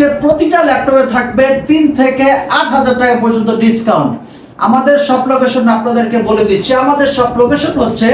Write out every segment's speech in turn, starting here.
আজকে প্রতিটা ল্যাপটপে থাকবে তিন থেকে আট হাজার টাকা পর্যন্ত ডিসকাউন্ট আমাদের সব লোকেশন আপনাদেরকে বলে দিচ্ছি। আমাদের সব লোকেশন হচ্ছে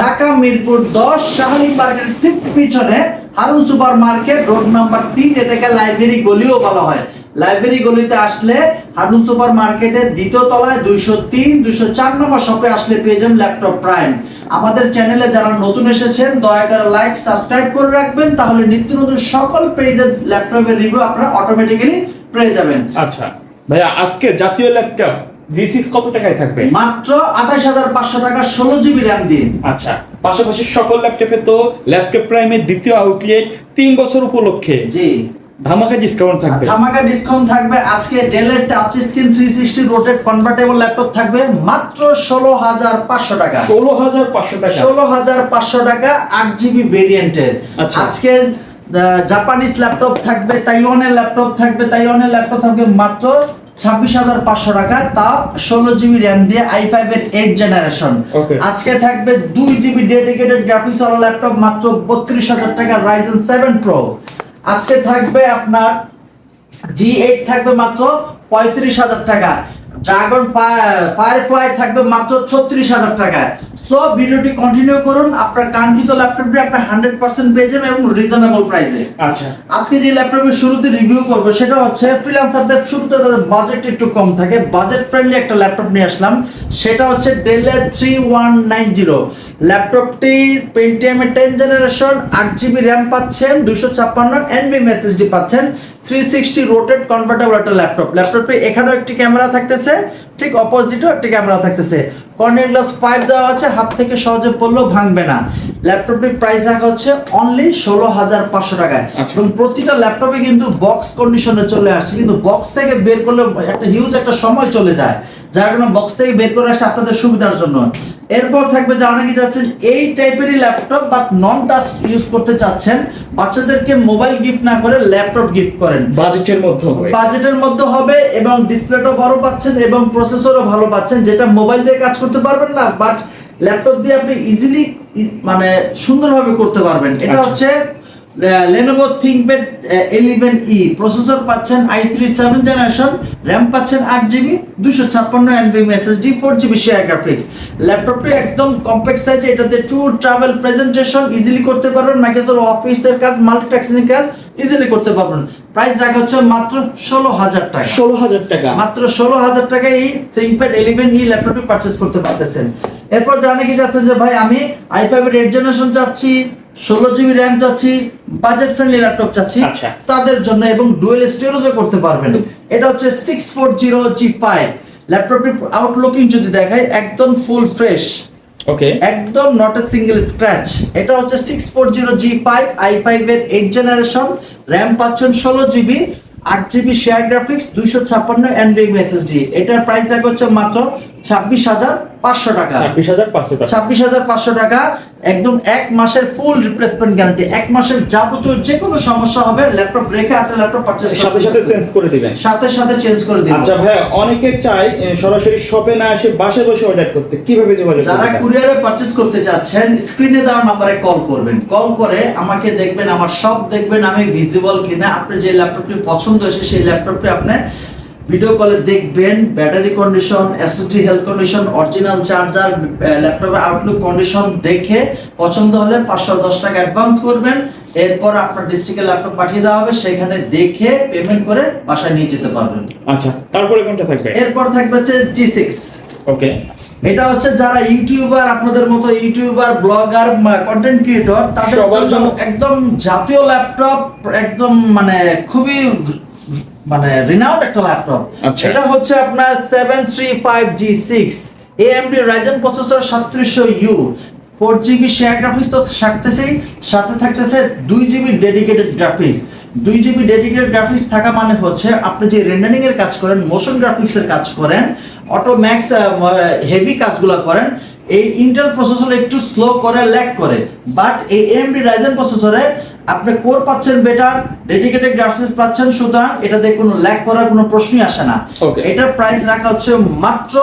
ঢাকা মিরপুর দশ শাহালি মার্কেট ঠিক পিছনে Harun super market. Road number তিন, এটাকে লাইব্রেরি গলিও বলা হয়। লাইব্রেরি গলিতে আসলে হারুন সুপার মার্কেটের দ্বিতীয় তলায় দুইশো তিন দুইশো চার নম্বর শপে আসলে পেয়ে যাবেন ল্যাপটপ প্রাইম। আমাদের চ্যানেলে যারা নতুন এসেছেন দয়া করে লাইক সাবস্ক্রাইব করে রাখবেন তাহলে নিত্য নতুন সকল পেজের ল্যাপটপের রিভিউ আপনারা অটোমেটিক্যালি পেয়ে যাবেন। আচ্ছা ভাইয়া আজকে জাতীয় ল্যাপটপ জি সিক্স কত টাকায় থাকবে? মাত্র আঠাশ হাজার পাঁচশো টাকা ষোলো জিবি র্যাম দিন আচ্ছা পাশাপাশি সকল ল্যাপটপে তো ল্যাপটপ প্রাইমের দ্বিতীয় আউটলেট তিন বছর উপলক্ষে। জি। ধামাকা ডিসকাউন্ট থাকবে। ধামাকা ডিসকাউন্ট থাকবে। আজকে ডেলের touch screen three sixty rotate convertible laptop থাকবে মাত্র ষোলো হাজার পাঁচশো টাকা। ষোলো হাজার পাঁচশো টাকা। ষোলো হাজার পাঁচশো টাকা আট জিবি ভেরিয়েন্টের আচ্ছা। আজকে জাপানিজ ল্যাপটপ থাকবে তাইওয়ানের ল্যাপটপ থাকবে। তাইওয়ানের ল্যাপটপ থাকবে মাত্র ছাব্বিশ হাজার পাঁচশো টাকা। তা ষোলো জিবি র্যাম দিয়ে আই ফাইভ এর এইট জেনারেশন আজকে থাকবে দুই জিবি ডেডিকেটেড গ্রাফিক্স ওয়ালা ল্যাপটপ মাত্র বত্রিশ হাজার টাকা রাইজেন সেভেন প্রো আজকে থাকবে আপনার জি এইট থাকবে মাত্র পঁয়ত্রিশ হাজার টাকা। ড্রাগন ফায়ার ফ্লাই থাকবে মাত্র ছত্রিশ হাজার টাকা। সো ভিডিওটি কন্টিনিউ করুন আপনার কাঙ্ক্ষিত ল্যাপটপটি আপনার হান্ড্রেড পার্সেন্ট পেয়ে যাবেন এবং রিজনেবল প্রাইসে আচ্ছা। আজকে যে ল্যাপটপের শুরুতে রিভিউ করব সেটা হচ্ছে ফ্রিল্যান্সারদের শুরুতে তাদের বাজেট একটু কম থাকে। বাজেট ফ্রেন্ডলি একটা ল্যাপটপ নিয়ে আসলাম। সেটা হচ্ছে ডেলের থ্রি ওয়ান নাইন জিরো ল্যাপটপটি পেন্টিএমের টেন জেনারেশন আট জিবি র্যাম পাচ্ছেন দুশো ছাপ্পান্ন এনবি এসএসডি পাচ্ছেন থ্রি সিক্সটি রোটেড কনভার্টেবল একটা ল্যাপটপ। ল্যাপটপটি এখানেও একটি ক্যামেরা থাকতেছে, ঠিক অপোজিটও একটি ক্যামেরা থাকতেছে। কর্নিং গ্লাস ফাইভ দেওয়া আছে হাত থেকে সহজে পড়লেও ভাঙবে না। ল্যাপটপটির প্রাইস রাখা হচ্ছে অনলি ষোলো হাজার পাঁচশো টাকায়। আচ্ছা। এবং প্রতিটা ল্যাপটপে কিন্তু বক্স কন্ডিশনে চলে আসছে। কিন্তু বক্স থেকে বের করলে একটা হিউজ একটা সময় চলে যায়। যার কারণে বক্স থেকে বের করে আসে আপনাদের সুবিধার জন্য। এরপর থাকবে যে অনেকে যাচ্ছেন এই টাইপেরই laptop but non touch use করতে চাচ্ছেন বাচ্চাদেরকে মোবাইল গিফট না করে ল্যাপটপ গিফট করেন। বাজেটের মধ্যে হবে। বাজেটের মধ্যে হবে এবং ডিসপ্লেটাও বড় পাচ্ছেন এবং প্রসেসরও ভালো পাচ্ছেন যেটা মোবাইল দিয়ে কাজ করতে পারবেন না বাট ল্যাপটপ দিয়ে আপনি ইজিলি মানে সুন্দরভাবে করতে পারবেন। এটা আচ্ছা। হচ্ছে Lenovo ThinkPad eleven E processor পাচ্ছেন I three seven generation RAM পাচ্ছেন আট জিবি দুশো ছাপ্পান্ন এনবিএম SSD four GB share graphics ল্যাপটপটি একদম কম্প্যাক্ট সাইজ এটাতে টু ট্রাভেল প্রেজেন্টেশন ইজিলি করতে পারবেন। মাইক্রোসফট অফিসের কাজ মাল্টিটাস্কিং কাজ ইজিলি করতে পারবেন। প্রাইস রাখা হচ্ছে মাত্র ষোলো হাজার টাকা। ষোলো হাজার টাকা। মাত্র ষোলো হাজার টাকায় এই থিঙ্কপ্যাড ইলেভেন ই ল্যাপটপটি পারচেস করতে পারতেছেন। এরপর জানে কি যাচ্ছে যে ভাই আমি আই ফাইভের এইট জেনারেশন চাচ্ছি ষোলো জিবি র্যাম চাচ্ছি বাজেট ফ্রেন্ডলি ল্যাপটপ চাচ্ছি। আচ্ছা। তাদের জন্য এবং ডুয়েল স্টোরেজও করতে পারবেন। এটা হচ্ছে six four zero G five ল্যাপটপটির outlooking যদি দেখায় একদম ফুল ফ্রেশ ওকে একদম নট এ সিঙ্গেল স্ক্র্যাচ এটা হচ্ছে six four zero G five I five এর এইট জেনারেশন র্যাম পাচ্ছেন ষোলো জিবি আট জিবি শেয়ার গ্রাফিক্স দুইশো ছাপ্পান্ন এনবিএম এসএসডি এটার প্রাইস রাখা হচ্ছে মাত্র ছাব্বিশ হাজার পাঁচশো টাকা। ছাব্বিশ হাজার পাঁচশো টাকা। ছাব্বিশ হাজার পাঁচশো টাকা একদম এক মাসের ফুল রিপ্লেসমেন্ট গ্যারান্টি এক মাসের যাবতীয় যে কোনো সমস্যা হবে ল্যাপটপ রেখে আপনি ল্যাপটপ পারচেস সাথে সাথে চেঞ্জ করে দিবেন। সাথে সাথে চেঞ্জ করে দিন আচ্ছা ভাই অনেকে চায় সরাসরি শপে না এসে বাসায় বসে অর্ডার করতে। কীভাবে যোগাযোগ যারা কুরিয়ারে পারচেস করতে চাচ্ছেন স্ক্রিনে দেওয়া নাম্বারে কল করবেন। কল করে আমাকে দেখবেন আমার সব দেখবেন আমি ভিজিবল কিনা আপনি যে ল্যাপটপটি পছন্দ হয়েছে সেই ল্যাপটপটি আপনি ভিডিও কলে দেখবেন battery condition SSD health condition original charger ল্যাপটপের আউটলুক কন্ডিশন দেখে পছন্দ হলে পাঁচশো দশ টাকা অ্যাডভান্স করবেন। এরপর আপনার ডিস্ট্রিক্টে ল্যাপটপ পাঠিয়ে দেওয়া হবে সেখানে দেখে পেমেন্ট করে বাসায় নিয়ে যেতে পারবেন। আচ্ছা তারপরে কোনটা থাকবে? এরপর থাকবে হচ্ছে জি সিক্স ওকে। এটা হচ্ছে যারা ইউটিউবার আপনাদের মতো ইউটিউবার ব্লগার কন্টেন্ট ক্রিয়েটর তাদের জন্য- একদম জাতীয় ল্যাপটপ একদম মানে খুবই মানে রিনাউন্ড একটা ল্যাপটপ আচ্ছা। এটা হচ্ছে আপনার seven three five G six AMD Ryzen processor সাতত্রিশশো U four GB share graphics তো থাকতেছেই? সাথে থাকতেছে দুই জিবি ডেডিকেটেড গ্রাফিক্স দুই জিবি ডেডিকেটেড গ্রাফিক্স থাকা মানে হচ্ছে আপনি যে রেন্ডারিং এর কাজ করেন মোশন গ্রাফিক্স এর কাজ করেন অটো ম্যাক্স হেভি কাজগুলো করেন এই ইন্টেল প্রসেসর একটু স্লো করে ল্যাগ করে। বাট এই এএমডি রাইজেন প্রসেসরে আপনি কোর পাচ্ছেন বেটার ডেডিকেটেড গ্রাফিক্স পাচ্ছেন সুতরাং এটাতে কোনো ল্যাগ করার কোনো প্রশ্নই আসে না. এটার প্রাইস রাখা হচ্ছে মাত্র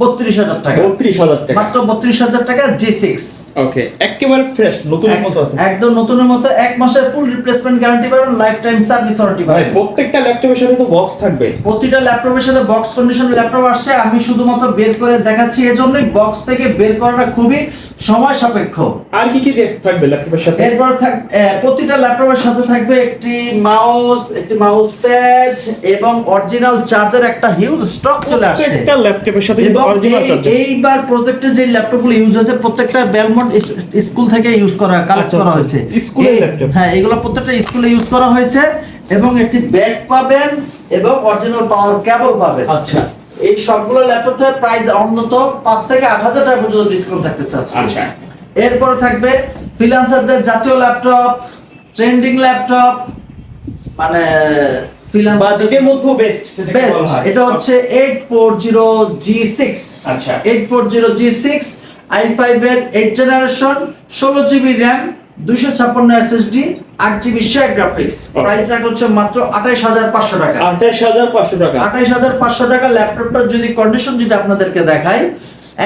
বত্রিশ হাজার টাকা। বত্রিশ হাজার টাকা। মাত্র বত্রিশ হাজার টাকা জি সিক্স ওকে একেবারে ফ্রেশ নতুন মতো আছে। একদম নতুনের মতো এক মাসের ফুল রিপ্লেসমেন্ট গ্যারান্টি পাবেন লাইফ টাইম সার্ভিস ওয়ারেন্টি ভাই পাবেন প্রত্যেকটা ল্যাপটপের সাথে তো বক্স থাকবে। প্রতিটা ল্যাপটপের সাথে বক্স কন্ডিশন ল্যাপটপ আসছে আমি শুধুমাত্র বের করে দেখাচ্ছি এজন্যই বক্স থেকে বের করাটা খুবই সময় সাপেক্ষ। আর কি কি থাকবে ল্যাপটপের সাথে? এরপর থাক প্রতিটা ল্যাপটপের সাথে থাকবে একটি মাউস একটি মাউস প্যাড এবং অরিজিনাল চার্জার একটা হিউজ স্টক চলে আসছে প্রত্যেকটা ল্যাপটপের সাথে এবং অরিজিনাল চার্জার এইবার প্রজেক্টের যে ল্যাপটপগুলো ইউজ হয়েছে প্রত্যেকটা বেলমন্ট স্কুল থেকে ইউজ করা কালেক্ট আচ্ছা, করা আচ্ছা। হয়েছে। স্কুলের ল্যাপটপ। হ্যাঁ এগুলো প্রত্যেকটা স্কুলে ইউজ করা হয়েছে এবং একটি ব্যাগ পাবেন এবং অরিজিনাল পাওয়ার কেবল পাবেন। আচ্ছা। এই সবগুলো ল্যাপটপের প্রাইস অন্তত পাঁচ থেকে আট হাজার টাকা পর্যন্ত ডিসকাউন্ট থাকতে। আচ্ছা এরপরে থাকবে ফ্রিল্যান্সারদের জাতীয় ল্যাপটপ ট্রেন্ডিং ল্যাপটপ মানে বাজেটের মধ্যে বেস্ট সেটা বেস্ট এটা হচ্ছে eight four zero G six আচ্ছা। Eight four zero G six I five এর এইট জেনারেশন ষোলো জিবি র্যাম দুইশো ছাপ্পান্ন এসএসডি আট জিবি শেয়ার গ্রাফিক্স প্রাইস রাখা হচ্ছে মাত্র আঠাইশ হাজার পাঁচশো টাকা। আঠাশ হাজার পাঁচশো টাকা। আঠাইশ হাজার পাঁচশো টাকা ল্যাপটপটার যদি কন্ডিশন যদি আপনাদেরকে দেখাই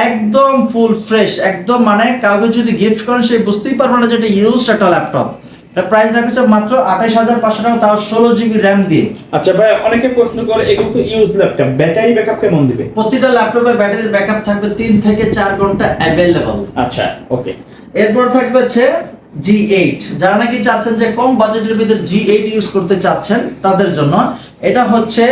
একদম ফুল ফ্রেশ একদম মানে কাউকে যদি গিফট করেন সে বুঝতেই পারবে না যে এটা ইউজ একটা ল্যাপটপ এটা প্রাইস রাখছে মাত্র আঠাইশ হাজার পাঁচশো টাকা তাও ষোলো জিবি র্যাম দিয়ে। আচ্ছা ভাই অনেকে প্রশ্ন করে এগুলো তো ইউজ ল্যাপটপ ব্যাটারি ব্যাকআপ কেমন দিবে? প্রতিটা ল্যাপটপের ব্যাটারির ব্যাকআপ থাকবে তিন থেকে চার ঘণ্টা অ্যাভেলেবল আচ্ছা ওকে এরপর থাকবে হচ্ছে জি এইট যারা নাকি চাচ্ছেন যে কম বাজেটের ভিতরে জি এইট ইউজ করতে চাচ্ছেন তাদের জন্য এটা হচ্ছে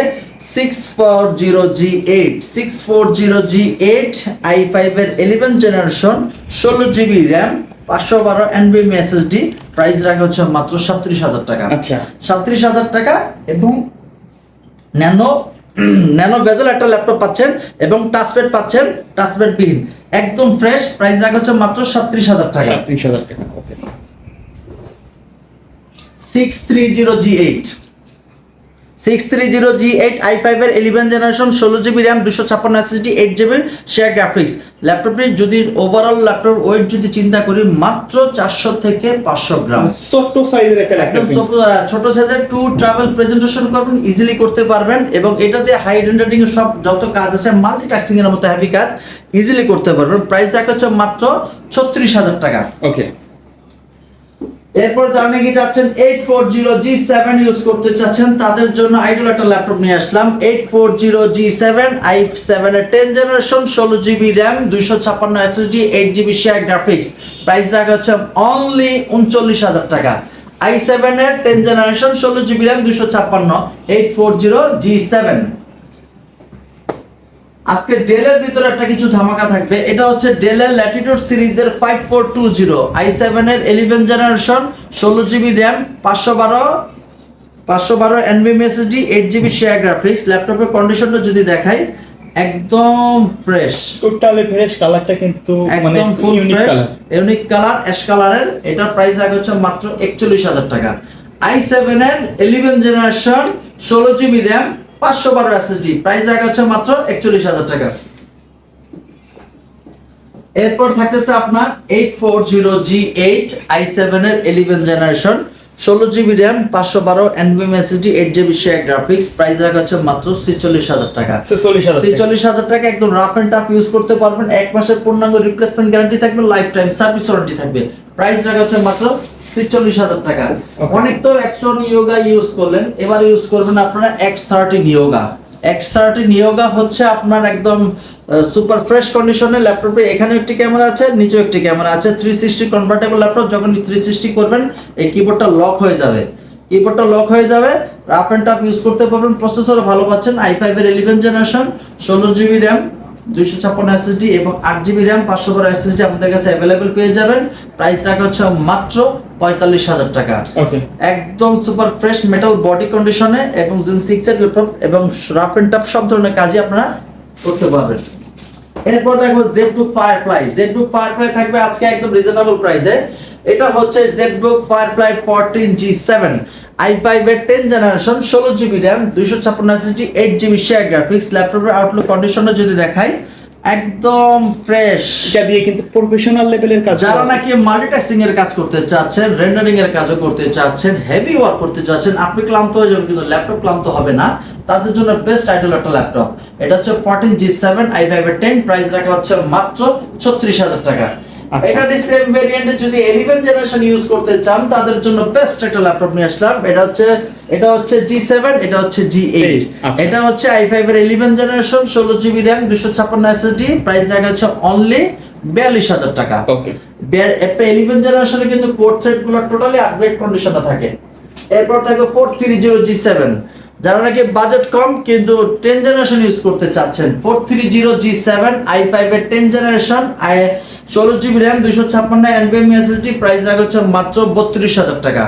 six four zero G eight six four zero G eight I ফাইভের ইলেভেন জেনারেশন ষোলো জিবি র্যাম পাঁচশো বারো এনবিএম এসএসডি প্রাইস রাখা হচ্ছে মাত্র সাতত্রিশ হাজার টাকা। আচ্ছা। সাতত্রিশ হাজার টাকা এবং ন্যানো ন্যানো বেজেল একটা ল্যাপটপ পাচ্ছেন এবং টাচপ্যাড পাচ্ছেন টাচপ্যাড বিহীন একদম ফ্রেশ প্রাইস রাখা হচ্ছে মাত্র সাতত্রিশ হাজার টাকা। সাতত্রিশ হাজার টাকা। Six three zero G eight six three zero G eight I ফাইভের ইলেভেন জেনারেশন ষোলো জিবি র্যাম দুশো ছাপ্পান্ন SSD eight GB share graphics ল্যাপটপটির যদি ওভারঅল ল্যাপটপ ওয়েট যদি চিন্তা করি মাত্র চারশো থেকে পাঁচশো গ্রাম ছোট্ট সাইজের একটা একদম ল্যাপটপ ছোট- ছোট সাইজের টু ট্রাভেল প্রেজেন্টেশন করবেন ইজিলি করতে পারবেন এবং এটা দিয়ে হাই হ্যান্ডেডিং সব যত কাজ আছে মাল্টিটাস্কিং এর মতো হ্যাভি কাজ ইজিলি করতে পারবেন। প্রাইস রাখা হচ্ছে মাত্র ছত্রিশ হাজার টাকা। ওকে এরপর যারা নাকি চাচ্ছেন eight four zero G seven use করতে চাচ্ছেন, তাদের জন্য আইডল একটা ল্যাপটপ নিয়ে আসলাম। Eight four zero G seven I seven এর টেন জেনারেশন ষোলো জিবি র্যাম দুইশো ছাপ্পান্ন SSD eight GB share graphics price রাখা হচ্ছে অনলি উনচল্লিশ হাজার টাকা। আই সেভেন এর টেন জেনারেশন ষোলো জিবি র্যাম দুইশো ছাপ্পান্ন। Eight four zero G seven আজকে ডেলের ভিতরে একটা কিছু ধামাকা থাকবে। এটা হচ্ছে ডেলের ল্যাটিটিউড সিরিজের five four two zero I সেভেনের ইলেভেন জেনারেশন ষোলো জিবি র্যাম পাঁচশো বারো পাঁচশো বারো NVMe SSD eight GB share graphics ল্যাপটপের কন্ডিশনটা যদি দেখাই একদম ফ্রেশ টোটালি ফ্রেশ কালারটা কিন্তু মানে একদম full fresh unique colour ash কালারের এটার প্রাইস আগে হচ্ছে মাত্র একচল্লিশ হাজার টাকা। আই সেভেন এর ইলেভেন জেনারেশন ষোলো জিবি র্যাম পাঁচশো বারো এসএসডি প্রাইস আগে হচ্ছে মাত্র একচল্লিশ হাজার টাকা। এরপর থাকতেছে আপনার eight four zero G eight I seven এর ইলেভেন জেনারেশন ষোলো জিবি র্যাম পাঁচশো বারো এনবিএম SSD eight GB share graphics price রাখা হচ্ছে মাত্র ছেচল্লিশ হাজার টাকা। ছেচল্লিশ হাজার টাকা। একদম রাফ এন্ড টাফ ইউজ করতে পারবেন। এক মাসের পূর্ণাঙ্গ রিপ্লেসমেন্ট গ্যারান্টি থাকবে লাইফ টাইম সার্ভিস ওয়ারেন্টি থাকবে। প্রাইস রাখা হচ্ছে মাত্র ছেচল্লিশ হাজার টাকা. অনেক তো একশো নিয়োগা ইউজ করলেন। এবার ইউজ করবেন আপনারা এক্স থার্টি নিয়োগা। এক্স থার্টি নিয়োগা হচ্ছে আপনার একদম সুপার ফ্রেশ কন্ডিশনে ল্যাপটপে এখানে একটি ক্যামেরা আছে নিচেও একটি ক্যামেরা আছে। থ্রি সিক্সটি কনভার্টেবল ল্যাপটপ যখন থ্রি সিক্সটি করবেন এই কিবোর্ডটা লক হয়ে যাবে। কিবোর্ডটা লক হয়ে যাবে রাফ এন্ড টাফ ইউজ করতে পারবেন। প্রসেসর ভালো পাচ্ছেন আই ফাইভের ইলেভেন জেনারেশন ষোলো জিবি র্যাম দুইশো ছাপ্পান্ন এসএসডি এবং আট জিবি র্যাম পাঁচশো বারো এসএসডি আমাদের কাছে অ্যাভেলেবেল পেয়ে যাবেন। প্রাইস রাখা হচ্ছে মাত্র পঁয়তাল্লিশ হাজার টাকা। একদম সুপার ফ্রেশ মেটাল বডি কন্ডিশনে এবং জুম সিক্স এর ল্যাপটপ এবং রাফ এন্ড টাফ সব ধরনের কাজই আপনারা করতে পারবেন। এরপর দেখো Z book Firefly Z book Firefly থাকবে আজকে একদম রিজনেবল প্রাইসে এটা হচ্ছে ZBook Firefly fourteen G seven I five এর টেন জেনারেশন ষোলো জিবি র্যাম দুইশো ছাপ্পান্ন এইট জিবি শেয়ার গ্রাফিক্স ল্যাপটপের আউটলুক কন্ডিশনে যদি দেখাই একদম ফ্রেশ এটা দিয়ে কিন্তু প্রফেশনাল লেভেলের কাজ যারা নাকি মাল্টিটাস্কিং এর কাজ করতে চাচ্ছেন রেন্ডারিং এর কাজও করতে চাচ্ছেন হেভি ওয়ার্ক করতে চাচ্ছেন আপনি ক্লান্ত হয়ে যাবেন কিন্তু ল্যাপটপ ক্লান্ত হবে না। তাদের জন্য বেস্ট আইডল একটা ল্যাপটপ এটা হচ্ছে fourteen G seven I five ten price রাখা হচ্ছে মাত্র ছত্রিশ হাজার টাকা। আচ্ছা। এটা সেম ভেরিয়েন্টে যদি ইলেভেন জেনারেশন ইউজ করতে চান তাদের জন্য বেস্ট একটা ল্যাপটপ নিয়ে আসলাম। এটা হচ্ছে এটা হচ্ছে জি সেভেন এটা হচ্ছে জি এইট আচ্ছা। এটা হচ্ছে আই ফাইভ এর ইলেভেন জেনারেশন ষোলো জিবি র্যাম দুশো ছাপ্পান্ন এসএসডি প্রাইস দেখা হচ্ছে অনলি বিয়াল্লিশ হাজার টাকা। ওকে একটা ইলেভেন জেনারেশনে কিন্তু কোড থ্রেডগুলো টোটালি আপগ্রেড কন্ডিশনে থাকে। এরপর থাকবে four three zero G seven যারা নাকি বাজেট কম কিন্তু টেন জেনারেশন ইউজ করতে চাচ্ছেন। Four three zero G seven I five এর টেন জেনারেশন আই ষোলো জিবি র্যাম দুইশো ছাপ্পান্ন এনবিএম এসএসডি প্রাইস রাখা হচ্ছে মাত্র বত্রিশ হাজার টাকা।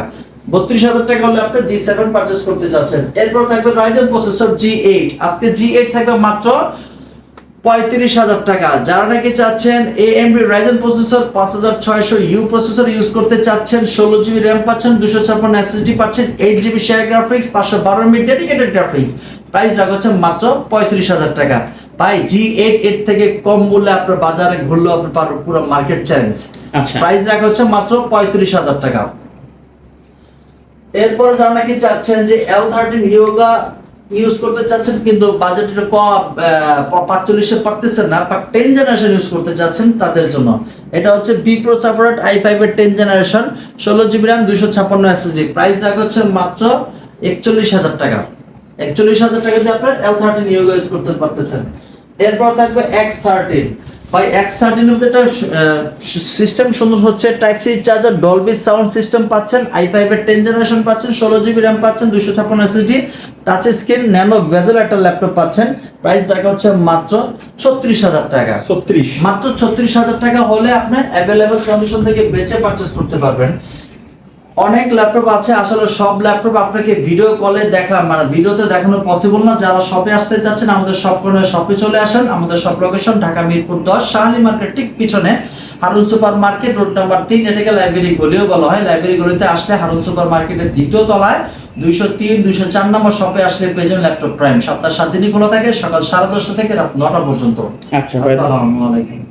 বত্রিশ হাজার টাকা হলে আপনি জি সেভেন পারচেস করতে চাচ্ছেন। এরপর থাকবে রাইজেন প্রসেসর জি এইট আজকে জি এইট থাকবে মাত্র পঁয়ত্রিশ হাজার টাকা। যারা নাকি চাচ্ছেন এএমডি রাইজেন প্রসেসর পাঁচ হাজার ছয়শো ইউ প্রসেসর ইউজ করতে চাচ্ছেন ষোলো জিবি র্যাম পাচ্ছেন দুশো ছাপ্পান্ন এসএসডি পাচ্ছেন এইট জিবি শেয়ার গ্রাফিক্স পাঁচশো বারো এমবি ডেডিকেটেড গ্রাফিক্স প্রাইস রাখা হচ্ছে মাত্র পঁয়ত্রিশ হাজার টাকা। ভাই জি এইট এইট থেকে কম মূল্যে আপনার বাজারে ঘুরলেও আপনি পারবেন পুরো মার্কেট চ্যালেঞ্জ আচ্ছা। প্রাইস রাখা হচ্ছে মাত্র পঁয়ত্রিশ হাজার টাকা। এরপর যারা নাকি চাচ্ছেন যে এল থার্টিন ইয়োগা ইউজ করতে চাচ্ছেন, কিন্তু বাজেট বাজেটের কম পাঁচচল্লিশে পারতেছেন না বা টেন জেনারেশন ইউজ করতে চাচ্ছেন তাদের জন্য। এটা হচ্ছে B pro support I five এর টেন জেনারেশন ষোলো জিবি র্যাম দুশো ছাপ্পান্ন এসএসডি প্রাইস রাখা হচ্ছে মাত্র একচল্লিশ হাজার টাকা। একচল্লিশ হাজার টাকা দিয়ে আপনার এল থার্টিন ইউজ করতে পারতেছেন। এরপর থাকবে এক্স থার্টিন ভাই এক্স থার্টিনের মধ্যে একটা সিস্টেম সুন্দর হচ্ছে type C charger Dolby sound system পাচ্ছেন আই ফাইভ এর টেন জেনারেশন পাচ্ছেন, ষোলো জিবি র্যাম পাচ্ছেন দুশো ছাপ্পান্ন SSD touch screen nano bezel একটা ল্যাপটপ পাচ্ছেন। প্রাইস রাখা হচ্ছে মাত্র ছত্রিশ হাজার টাকা। ছত্রিশ। মাত্র ছত্রিশ হাজার টাকা হলে আপনি অ্যাভেলেবেল কন্ডিশন থেকে বেচে পারচেস করতে পারবেন। অনেক ল্যাপটপ আছে আসলে সব ল্যাপটপ আপনাকে ভিডিও কলে দেখা মানে ভিডিওতে দেখানো পসিবল না। যারা শপে আসতে চাচ্ছেন আমাদের করে শপে চলে আসেন। আমাদের শপ লোকেশন ঢাকা মিরপুর দশ শাহালি মার্কেট ঠিক পিছনে। Harun super market road number তিন এটাকে লাইব্রেরি গলিও বলা হয়। লাইব্রেরি গলিতে আসলে হারুন সুপার মার্কেটের দ্বিতীয় তলায় দুইশো তিন দুইশো চার নম্বর শপে আসলে পেয়ে যাবেন ল্যাপটপ প্রাইম সপ্তাহ সাত দিনই খোলা থাকে সকাল সাড়ে দশটা থেকে রাত নটা পর্যন্ত। আচ্ছা আসসালামু আলাইকুম।